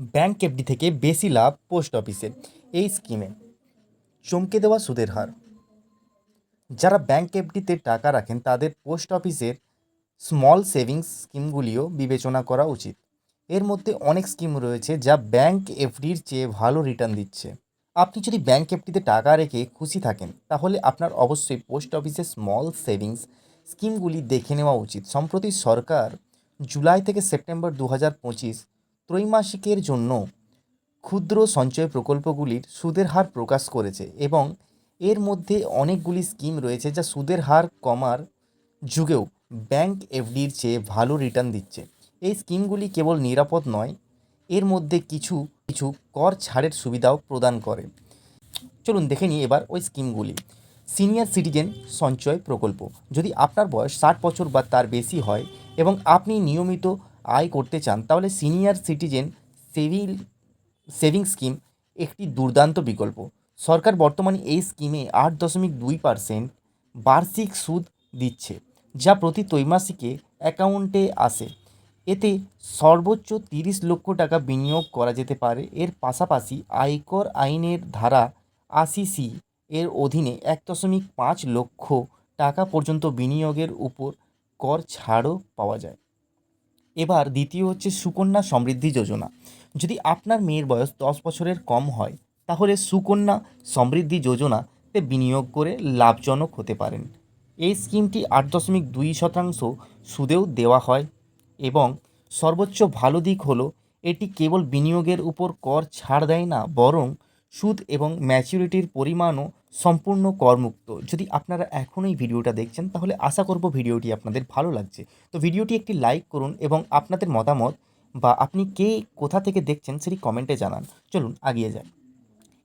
Bank FD থেকে বেশি লাভ post অফিসে এই স্কিমে। চমকে দেওয়া সুদের হার। যারা ব্যাংক এফডিতে টাকা রাখেন, তাদের পোস্ট অফিসের স্মল সেভিংস স্কিমগুলিও বিবেচনা করা উচিত। এর মধ্যে অনেক স্কিম রয়েছে যা ব্যাংক এফডির চেয়ে ভালো রিটার্ন দিচ্ছে। আপনি যদি ব্যাংক এফডিতে টাকা রেখে খুশি থাকেন, তাহলে আপনার অবশ্যই পোস্ট অফিসের স্মল সেভিংস স্কিমগুলি দেখে নেওয়া উচিত। সম্প্রতি সরকার জুলাই থেকে সেপ্টেম্বর দু হাজার পঁচিশ ত্রৈমাসিকের জন্য ক্ষুদ্র সঞ্চয় প্রকল্পগুলির সুদের হার প্রকাশ করেছে এবং এর মধ্যে অনেকগুলি স্কিম রয়েছে যা সুদের হার কমার যুগেও ব্যাংক এফডির চেয়ে ভালো রিটার্ন দিচ্ছে। এই স্কিমগুলি কেবল নিরাপদ নয়, এর মধ্যে কিছু কিছু কর ছাড়ের সুবিধাও প্রদান করে। চলুন দেখে নিই এবার ওই স্কিমগুলি। সিনিয়র সিটিজেন সঞ্চয় প্রকল্প। যদি আপনার বয়স ষাট বছর বা তার বেশি হয় এবং আপনি নিয়মিত আয় করতে চান, তাহলে senior citizen saving saving scheme একটি দুর্দান্ত বিকল্প। সরকার বর্তমানে এই স্কিমে আট দশমিক দুই পার্সেন্ট বার্ষিক সুদ দিচ্ছে, যা প্রতি ত্রৈমাসিকে অ্যাকাউন্টে আসে। এতে সর্বোচ্চ তিরিশ লক্ষ টাকা বিনিয়োগ করা যেতে পারে। এর পাশাপাশি আয়কর আইনের ধারা আশি সি এর অধীনে এক দশমিক পাঁচ লক্ষ টাকা পর্যন্ত বিনিয়োগের উপর কর ছাড়ও পাওয়া যায়। এবার দ্বিতীয় হচ্ছে সুকন্যা সমৃদ্ধি যোজনা। যদি আপনার মেয়ের বয়স দশ বছরের কম হয়, তাহলে সুকন্যা সমৃদ্ধি যোজনাতে বিনিয়োগ করে লাভজনক হতে পারেন। এই স্কিমটি আট দশমিক দুই শতাংশ সুদেও দেওয়া হয় এবং সর্বোচ্চ ভালো দিক হলো, এটি কেবল বিনিয়োগের উপর কর ছাড় দেয় না, বরং সুদ এবং ম্যাচুরিটির পরিমাণও সম্পূর্ণ করমুক্ত। যদি আপনারা এখন এই ভিডিওটা দেখছেন, তাহলে আশা করব ভিডিওটি আপনাদের ভালো লাগছে। তো ভিডিওটি একটি লাইক করুন এবং আপনাদের মতামত বা আপনি কে কোথা থেকে দেখছেন সেটি কমেন্টে জানান। চলুন আগিয়ে যান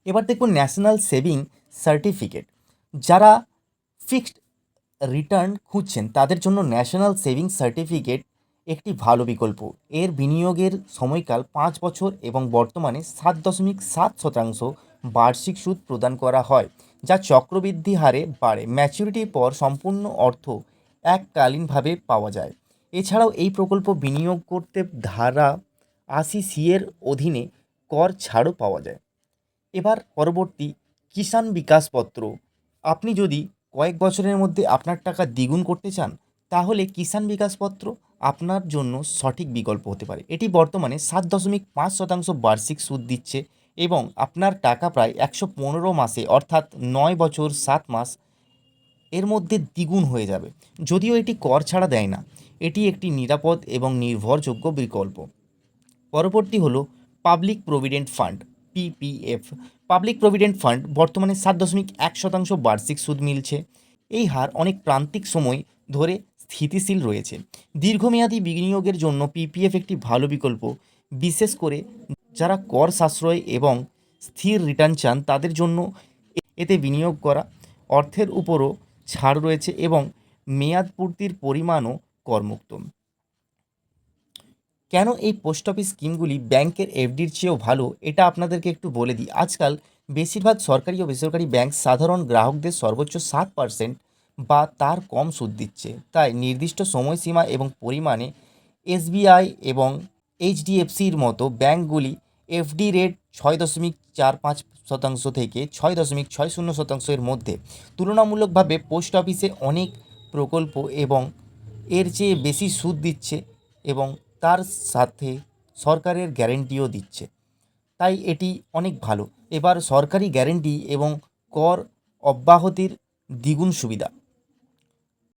এবার দেখুন ন্যাশনাল সেভিং সার্টিফিকেট। যারা ফিক্সড রিটার্ন খুঁজছেন, তাদের জন্য ন্যাশনাল সেভিং সার্টিফিকেট একটি ভালো বিকল্প। এর বিনিয়োগের সময়কাল পাঁচ বছর এবং বর্তমানে সাত দশমিক সাত শতাংশ বার্ষিক সুদ প্রদান করা হয়, যা চক্রবৃদ্ধি হারে বাড়ে। ম্যাচুরিটির পর সম্পূর্ণ অর্থ এককালীনভাবে পাওয়া যায়। এছাড়াও এই প্রকল্প বিনিয়োগ করতে ধারা আশি সি এর অধীনে কর ছাড়ও পাওয়া যায়। এবার পরবর্তী কিষাণ বিকাশ পত্র। আপনি যদি কয়েক বছরের মধ্যে আপনার টাকা দ্বিগুণ করতে চান, তাহলে কিষাণ বিকাশ পত্র আপনার জন্য সঠিক বিকল্প হতে পারে। এটি বর্তমানে সাত দশমিক পাঁচ শতাংশ বার্ষিক সুদ দিচ্ছে এবং আপনার টাকা প্রায় একশো পনেরো মাসে অর্থাৎ নয় বছর সাত মাস এর মধ্যে দ্বিগুণ হয়ে যাবে। যদিও এটি কর ছাড়া দেয় না, এটি একটি নিরাপদ এবং নির্ভরযোগ্য বিকল্প। পরবর্তী হলো public provident fund, PPF. Public provident fund বর্তমানে সাত দশমিক এক শতাংশ বার্ষিক সুদ মিলছে। এই হার অনেক প্রান্তিক সময় ধরে স্থিতিশীল রয়েছে। দীর্ঘমেয়াদী বিনিয়োগের জন্য পিপিএফ একটি ভালো বিকল্প। বিশেষ করে যারা কর সাশ্রয় এবং স্থির রিটার্ন চান, তাদের জন্য এতে বিনিয়োগ করা, অর্থের উপরও ছাড় রয়েছে এবং মেয়াদ পূর্তির পরিমাণও করমুক্ত। কেন এই পোস্ট অফিস স্কিমগুলি ব্যাংকের এফডির চেয়েও ভালো, এটা আপনাদেরকে একটু বলে দিই। আজকাল বেশিরভাগ সরকারি ও বেসরকারি ব্যাংক সাধারণ গ্রাহকদের সর্বোচ্চ সাত পার্সেন্ট বা তার কম সুদ দিচ্ছে। তাই নির্দিষ্ট সময়সীমা এবং পরিমাণে এসবিআই এবং এইচডিএফসির মতো ব্যাংকগুলি এফডি রেট ছয় দশমিক চার পাঁচ শতাংশ থেকে ছয় দশমিক ছয় শূন্য শতাংশের মধ্যে। তুলনামূলকভাবে পোস্ট অফিসে অনেক প্রকল্প এবং এর চেয়ে বেশি সুদ দিচ্ছে এবং তার সাথে সরকারের গ্যারেন্টিও দিচ্ছে। তাই এটি অনেক ভালো। এবার সরকারি গ্যারেন্টি এবং কর অব্যাহতির দ্বিগুণ সুবিধা।